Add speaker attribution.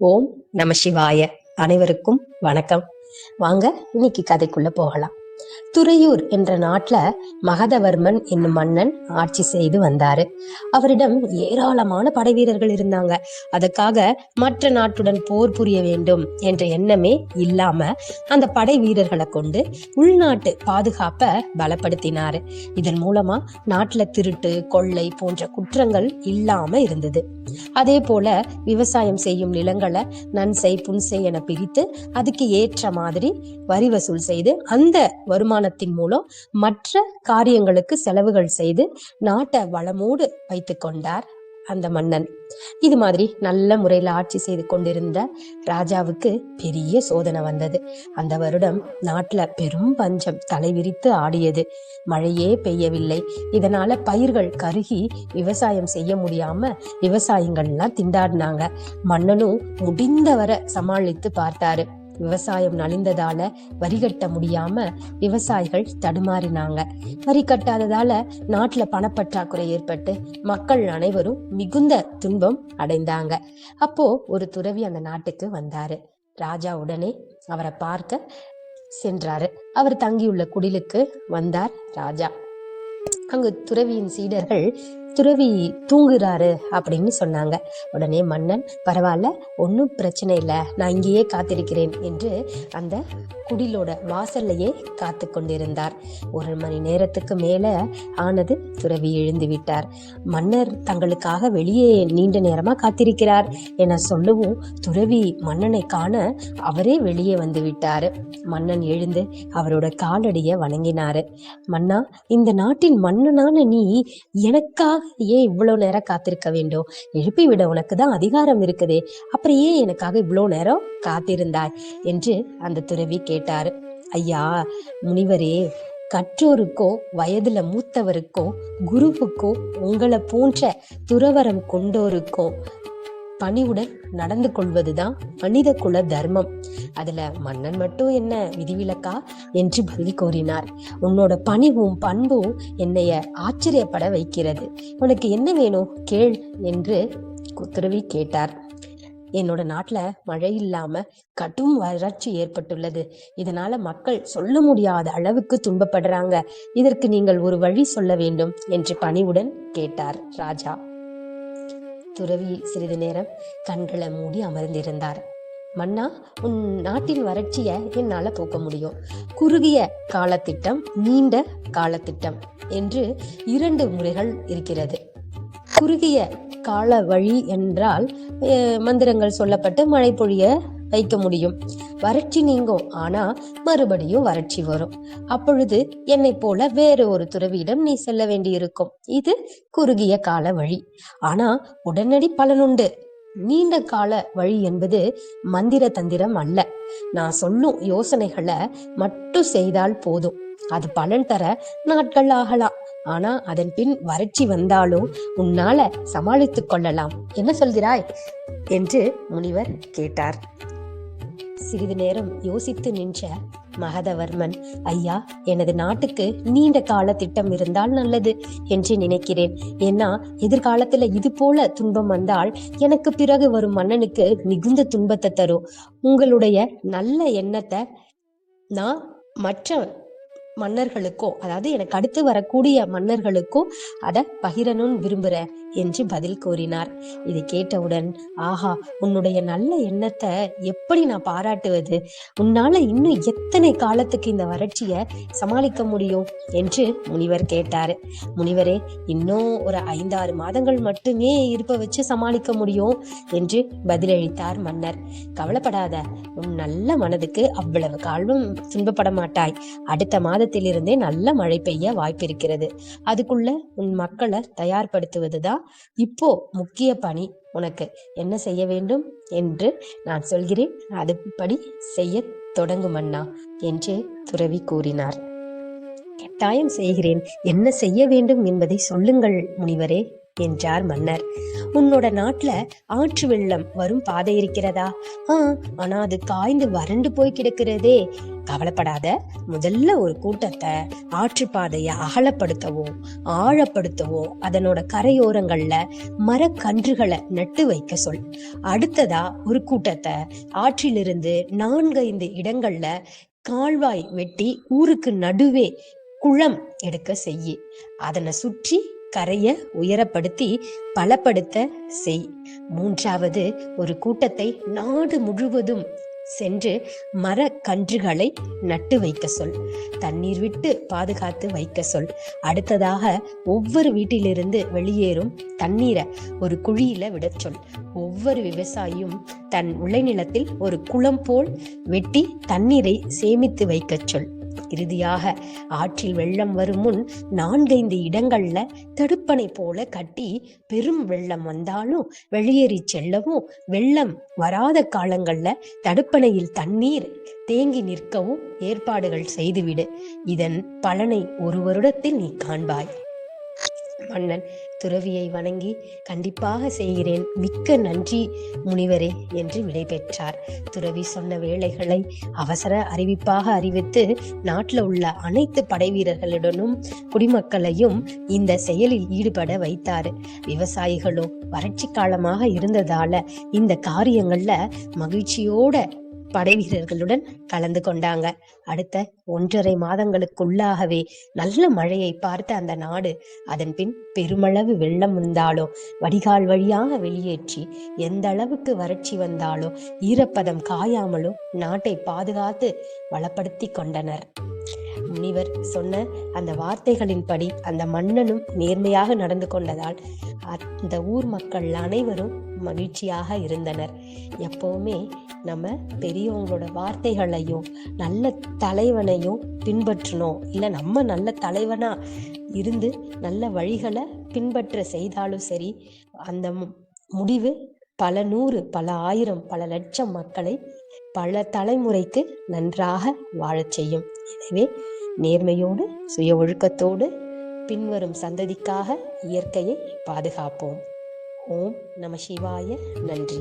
Speaker 1: ஓம் நம சிவாய. அனைவருக்கும் வணக்கம். வாங்க இன்னைக்கு கதைக்குள்ள போகலாம். துறையூர் என்ற நாட்டில் மகதவர்மன் என்னும் மன்னன் ஆட்சி செய்து வந்தாரு. அவரிடம் ஏராளமான படை வீரர்கள் இருந்தாங்க. அதுக்காக மற்ற நாட்டுடன் போர் புரிய வேண்டும் என்ற எண்ணமே இல்லாம அந்த படை வீரர்களை கொண்டு உள்நாட்டு பாதுகாப்பை பலப்படுத்தினாரு. இதன் மூலமா நாட்டுல திருட்டு கொள்ளை போன்ற குற்றங்கள் இல்லாம இருந்தது. அதே போல விவசாயம் செய்யும் நிலங்களை நன்சை புன்சை என பிரித்து அதுக்கு ஏற்ற மாதிரி வரி வசூல் செய்து அந்த வருமானத்தின் மூலம் மற்ற காரியங்களுக்கு செலவுகள் செய்து நாட்டை வளமோடு வைத்து கொண்டார் அந்த மன்னன். இது மாதிரி நல்ல முறையில் ஆட்சி செய்து கொண்டிருந்த ராஜாவுக்கு பெரிய சோதனை வந்தது. அந்த வருடம் நாட்டுல பெரும் பஞ்சம் தலைவிரித்து ஆடியது. மழையே பெய்யவில்லை. இதனால பயிர்கள் கருகி விவசாயம் செய்ய முடியாம விவசாயிகள்லாம் திண்டாடினாங்க. மன்னனும் முடிந்தவரை சமாளித்து பார்த்தாரு. விவசாயம் நலிந்ததால வரி கட்ட முடியாம விவசாயிகள் தடுமாறினாங்க. வரி கட்டாததால நாட்டுல பணப்பற்றாக்குறை ஏற்பட்டு மக்கள் அனைவரும் மிகுந்த துன்பம் அடைந்தாங்க. அப்போ ஒரு துறவி அந்த நாட்டுக்கு வந்தாரு. ராஜா உடனே அவரை பார்க்க சென்றாரு. அவர் தங்கியுள்ள குடிலுக்கு வந்தார் ராஜா. அங்கு துறவியின் சீடர்கள் துறவி தூங்குறாரு அப்படின்னு சொன்னாங்க. உடனே மன்னன் பரவாயில்ல ஒன்றும் பிரச்சனை இல்லை. நான் இங்கேயே காத்திருக்கிறேன் என்று அந்த குடிலோட வாசல்லையே காத்து கொண்டிருந்தார். ஒரு மணி நேரத்துக்கு மேலே ஆனது துறவி எழுந்து விட்டார். மன்னர் தங்களுக்காக வெளியே நீண்ட நேரமாக காத்திருக்கிறார் என சொல்லவும் துறவி மன்னனை காண அவரே வெளியே வந்து விட்டார். மன்னன் எழுந்து அவரோட காலடியை வணங்கினாரு. மன்னா இந்த நாட்டின் மன்னனான நீ எனக்காக ஏன் இவ்வளோ நேரம் காத்திருக்க வேண்டும்? எழுப்பி விட உனக்கு தான் அதிகாரம் இருக்குதே. அப்புறம் ஏன் எனக்காக இவ்வளோ நேரம் காத்திருந்தாய்? என்று அந்த துறவி கேட்டாரு. ஐயா முனிவரே கற்றோருக்கோ வயதுல மூத்தவருக்கோ குருவுக்கோ உங்களை போன்ற துறவரம் கொண்டோருக்கோ பணிவுடன் நடந்து கொள்வதுதான் மனித குல தர்மம். அதுல மன்னன் மட்டும் என்ன விதிவிலக்கா? என்று பதில் கூறினார். உன்னோட பணிவும் பண்பும் என்னைய ஆச்சரியப்பட வைக்கிறது. உனக்கு என்ன வேணும்? கேள் என்று குத்துருவி கேட்டார். என்னோட நாட்டுல மழை இல்லாம கடும் வறட்சி ஏற்பட்டுள்ளது. இதனால மக்கள் சொல்ல முடியாத அளவுக்கு துன்பப்படுறாங்க. இதற்கு நீங்கள் ஒரு வழி சொல்ல வேண்டும் என்று பணிவுடன் கேட்டார் ராஜா. துறவி சிறிது நேரம் கண்களை மூடி அமர்ந்திருந்தார். மன்னா உன் நாட்டின் வறட்சியை என்னால போக்க முடியும். குறுகிய காலத்திட்டம் நீண்ட காலத்திட்டம் என்று இரண்டு முறைகள் இருக்கிறது. குறுகிய கால வழி என்றால் அஹ், மந்திரங்கள் சொல்லப்பட்டு மழை பொழிய வைக்க முடியும். வறட்சி நீங்கும். ஆனா மறுபடியும் வறட்சி வரும். அப்பொழுது என்னை போல வேறு ஒரு துறவியிடம் நீ செல்ல வேண்டியிருக்கும். இது குறுகிய கால வழி. ஆனா உடனடி பலனுண்டு நீண்ட கால வழி என்பது மந்திர தந்திரம் அல்ல. நான் சொல்லும் யோசனைகளை மட்டும் செய்தால் போதும். அது பலன் தர நாட்கள் ஆகலாம். ஆனா அதன் பின் வறட்சி வந்தாலும் உன்னால சமாளித்துக் கொள்ளலாம். என்ன சொல்கிறாய்? என்று முனிவர் கேட்டார். சிறிது நேரம் யோசித்து நின்ற மகதவர்மன் ஐயா எனது நாட்டுக்கு நீண்ட கால திட்டம் இருந்தால் நல்லது என்று நினைக்கிறேன். ஏன்னா எதிர்காலத்துல இது போல துன்பம் வந்தால் எனக்கு பிறகு வரும் மன்னனுக்கு மிகுந்த துன்பத்தை தரும். உங்களுடைய நல்ல எண்ணத்தை நான் மற்ற மன்னர்களுக்கோ அதாவது எனக்கு அடுத்து வரக்கூடிய மன்னர்களுக்கோ அதை பகிரணும்னு விரும்புறேன். என்று பதில் கூறினார். இதை கேட்டவுடன் ஆஹா உன்னுடைய நல்ல எண்ணத்தை எப்படி நான் பாராட்டுவது? உன்னால இன்னும் எத்தனை காலத்துக்கு இந்த வறட்சியை சமாளிக்க முடியும்? என்று முனிவர் கேட்டாரு. முனிவரே இன்னும் ஒரு ஐந்தாறு மாதங்கள் மட்டுமே இருப்ப வச்சு சமாளிக்க முடியும் என்று பதிலளித்தார் மன்னர். கவலைப்படாத உன் நல்ல மனதுக்கு அவ்வளவு காலம் துன்பப்பட மாட்டாய். அடுத்த மாதத்திலிருந்தே நல்ல மழை பெய்ய வாய்ப்பிருக்கிறது. அதுக்குள்ள உன் மக்களை தயார்படுத்துவதுதான் இப்போ முக்கிய பணி உனக்கு. என்ன செய்ய வேண்டும் என்று நான் சொல்கிறேன். அதுபடி செய்ய தொடங்கும் அண்ணா என்று துறவி கூறினார். கட்டாயம் செய்கிறேன். என்ன செய்ய வேண்டும் என்பதை சொல்லுங்கள் முனிவரே என்றார் மன்னர். உன்னோட நாட்டுல ஆற்று வெள்ளம் வரும் பாதை இருக்கிறதா? ஆ ஆனா அது காய்ந்து வறண்டு போய் கிடக்கிறதே. கவலைப்படாத முதல்ல ஒரு கூட்டத்தை ஆற்றுப்பாதையை அகலப்படுத்தவும் ஆழப்படுத்தவும் அதனோட கரையோரங்கள்ல மரக்கன்றுகளை நட்டு வைக்க சொல். அடுத்ததா ஒரு கூட்டத்தை ஆற்றிலிருந்து நான்கைந்து இடங்கள்ல கால்வாய் வெட்டி ஊருக்கு நடுவே குளம் எடுக்க செய்யி. அதனை சுற்றி கரைய உயரப்படுத்தி பலப்படுத்த செய். மூன்றாவது ஒரு கூட்டத்தை நாடு முழுவதும் சென்று மரக்கன்றுகளை நட்டு வைக்க சொல். தண்ணீர் விட்டு பாதுகாத்து வைக்க சொல். அடுத்ததாக ஒவ்வொரு வீட்டிலிருந்து வெளியேறும் தண்ணீரை ஒரு குழியில விடச் சொல். ஒவ்வொரு விவசாயியும் தன் உழைநிலத்தில் ஒரு குளம் போல் வெட்டி தண்ணீரை சேமித்து வைக்கச் சொல். இறுதியாக ஆற்றில் வெள்ளம் வரும் முன் நான்கைந்து இடங்கள்ல தடுப்பணை போல கட்டி பெரும் வெள்ளம் வந்தாலும் வெளியேறி செல்லவும் வெள்ளம் வராத காலங்கள்ல தடுப்பணையில் தண்ணீர் தேங்கி நிற்கவும் ஏற்பாடுகள் செய்துவிடு. இதன் பலனை ஒரு வருடத்தில் நீ காண்பாய். மன்னன் துறவியை வணங்கி கண்டிப்பாக செய்கிறேன். மிக்க நன்றி முனிவரே என்று விடைபெற்றார் துறவி சொன்ன வேலைகளை அவசர அறிவிப்பாக அறிவித்து நாட்டில் உள்ள அனைத்து படை வீரர்களுடனும் குடிமக்களையும் இந்த செயலில் ஈடுபட வைத்தார். விவசாயிகளும் வறட்சி காலமாக இருந்ததால இந்த காரியங்கள்ல மகிழ்ச்சியோட படை வீரர்களுடன் கலந்து கொண்டாங்க. அடுத்த ஒன்றரை மாதங்களுக்குள்ளாகவே நல்ல மழையை பார்த்த அந்த நாடு அதன் பின் பெருமளவு வெள்ளம் வந்தாலோ வடிகால் வழியாக வெளியேற்றி எந்த அளவுக்கு வறட்சி வந்தாலோ ஈரப்பதம் காயாமலோ நாட்டை பாதுகாத்து வளப்படுத்தி கொண்டனர். முனிவர் சொன்ன அந்த வார்த்தைகளின்படி அந்த மன்னனும் நேர்மையாக நடந்து கொண்டதால் அந்த ஊர் மக்கள் அனைவரும் மகிழ்ச்சியாக இருந்தனர். எப்போவுமே நம்ம பெரியவங்களோட வார்த்தைகளையும் நல்ல தலைவனையும் பின்பற்றணும். இல்லை நம்ம நல்ல தலைவனாக இருந்து நல்ல வழிகளை பின்பற்ற செய்தாலும் சரி அந்த முடிவு பல நூறு பல ஆயிரம் பல லட்சம் மக்களை பல தலைமுறைக்கு நன்றாக வாழச் செய்யும். எனவே நேர்மையோடு சுய ஒழுக்கத்தோடு பின்வரும் சந்ததிக்காக இயற்கையை பாதுகாப்போம். ஓம் நம சிவாய நன்றி.